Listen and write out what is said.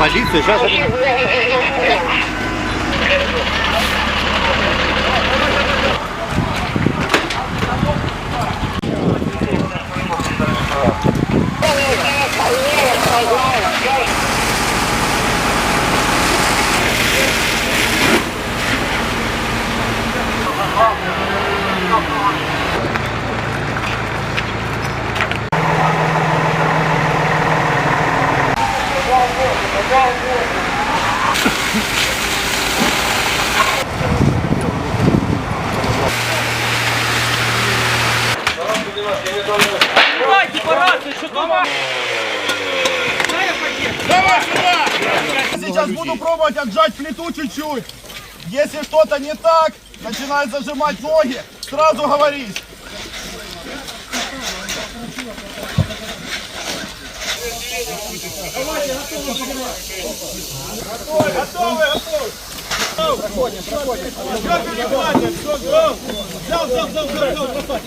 malícia já. já... Полиция, сейчас... Сейчас буду пробовать отжать плиту чуть-чуть. Если что-то не так, начинает зажимать ноги, сразу говорить. Готовы, готовы, готовы. Проходим, проходим. Все, перекладываем, все. Взял, взял, взял, взял, взял, бросать.